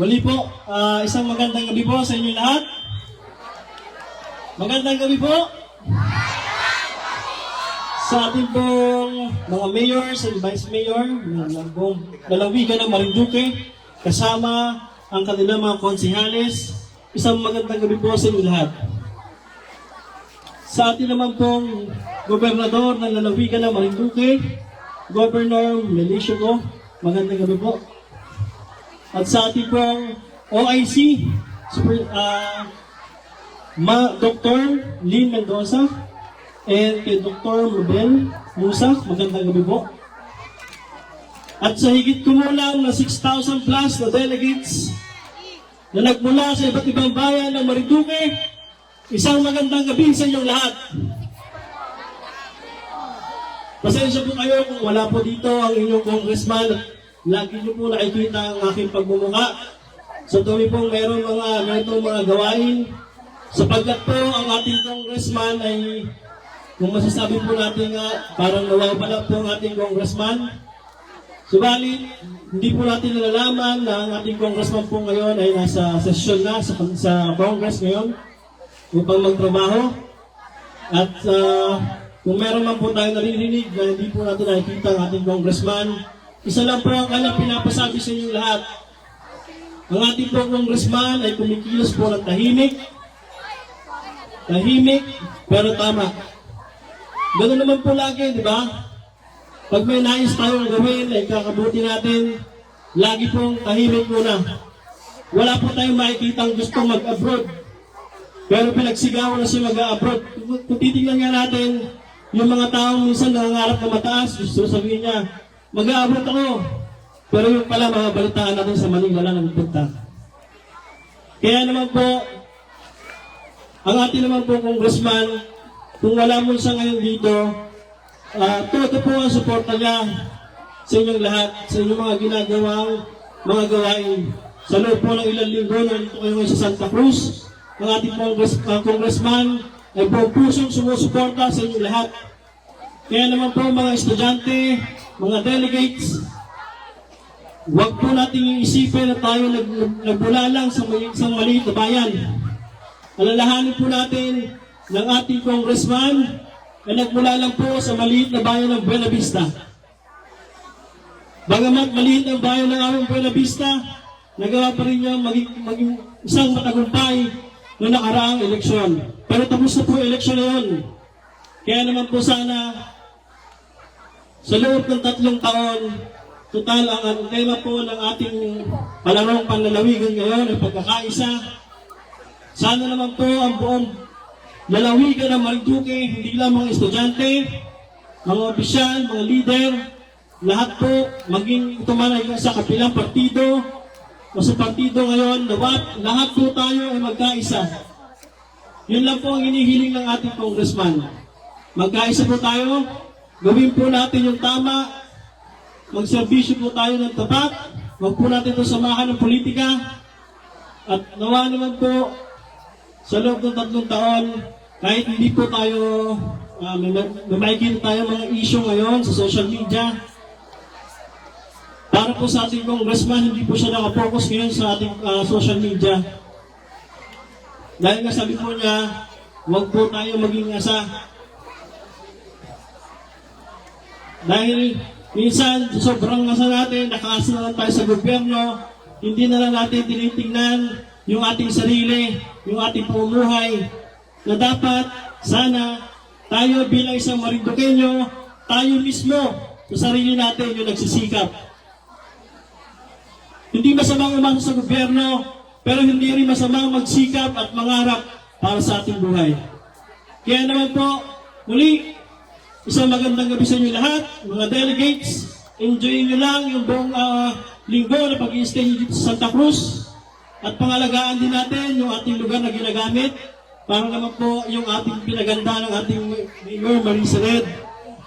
Muli po, ah, isang magandang gabi po sa inyo lahat. Magandang gabi po. Sa ating pong mga mayors and vice mayor ng buong lalawigan ng Marinduque, kasama ang kanilang mga konsihales, isang magandang gabi po sa inyo lahat. Sa ating naman pong gobernador ng lalawigan ng Marinduque, Governor Melicio ko, magandang gabi po. At sa ating pong OIC, Super, ah, Ma, Dr. Lynn Mendoza, and kay Dr. Mabel Musa, magandang gabi po. At sa higit kumulang na 6,000 plus na delegates na nagmula sa iba't ibang bayan ng Marinduque, isang magandang gabi sa inyong lahat. Pasensya po kayo kung wala po dito ang inyong congressman. Lagi niyo po nakikita ang aking pagmumuka. Sa tuwi pong meron mga ganitong mga gawain. Sapagkat po ang ating congressman ay, kung masasabi po natin nga, parang nawawala po ang ating congressman. Subalit, hindi po natin nalalaman na ang ating congressman po ngayon ay nasa session na sa, sa Congress ngayon upang magtrabaho. At ah, kung meron man po tayong naririnig na hindi po natin nakikita ang ating congressman, isa lang po ang kanyang pinapasabi sa inyong lahat. Ang ating po congressman ay kumikilos po ng tahimik, tahimik, pero tama. Ganun naman po lagi, di ba? Pag may nais tayong gawin ay kakabuti natin, lagi pong tahimik muna. Wala po tayong makikita ang gusto mag-abroad. Pero pinagsigawan na siya mag-abroad. Kung- titignan nga natin, yung mga taong minsan nangangarap na mataas, gusto sabihin niya, mag-abroad ako. Pero yung pala, mga balitaan natin sa Manila lang nagpunta. Kaya naman po, ang ating naman po congressman, kung wala mo siya ngayon dito, ah todo po ang suporta niya sa inyong lahat, sa inyong mga ginagawang mga gawain. Sa loob po ng ilang linggo, nandito kayo ngayon sa Santa Cruz, ang ating congress, ah, congressman ay buong pusong sumusuporta sa inyong lahat. Kaya naman po mga estudyante, mga delegates, Huwag po nating iisipin na tayo nag, nag, nagbula lang sa may, isang maliit na bayan. Alalahanin po natin ng ating congressman na nagmula lang po sa maliit na bayan ng Buena Vista. Bagamat maliit ang bayan ng aming Buena Vista, nagawa pa rin niya maging, maging isang matagumpay na nakaraang eleksyon. Pero tapos na po eleksyon na yun. Kaya naman po sana sa loob ng tatlong taon, total ang tema po ng ating palarong panlalawigan ngayon ay pagkakaisa. Sana naman po ang buong lalawigan ng Marinduque, hindi lang mga estudyante, mga opisyal, mga leader, lahat po, maging ito sa kapilang partido, o sa partido ngayon, nawat, lahat po tayo ay magkaisa. Yun lang po ang inihiling ng ating congressman. Magkaisa po tayo, gawin po natin yung tama, magserbisyo po tayo ng tapat, huwag po natin ito samahan ng politika, at nawa naman po, sa loob ng tatlong taon, kahit hindi po tayo, uh, may, tayo mga issue ngayon sa social media, para po sa ating congressman, hindi po siya nakapokus ngayon sa ating ah, social media. Dahil nga sabi po niya, huwag po tayo maging asa. Dahil minsan, sa sobrang asa natin, nakaasa na lang tayo sa gobyerno, hindi na lang natin tinitingnan yung ating sarili, yung ating pamumuhay, na dapat, sana, tayo bilang isang Marinduqueño, tayo mismo, sa sarili natin yung nagsisikap. Hindi masamang umasa sa gobyerno, pero hindi rin masamang magsikap at mangarap para sa ating buhay. Kaya naman po, muli, isang magandang gabi sa inyo lahat, mga delegates. Enjoy nyo lang yung buong ah, linggo na pag stay nyo dito sa Santa Cruz. At pangalagaan din natin yung ating lugar na ginagamit para naman po yung ating pinaganda ng ating Mayor Marisa Red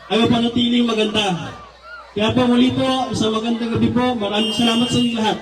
ay mapanatiling maganda. Kaya po muli po, isang magandang gabi po. Maraming salamat sa inyo lahat.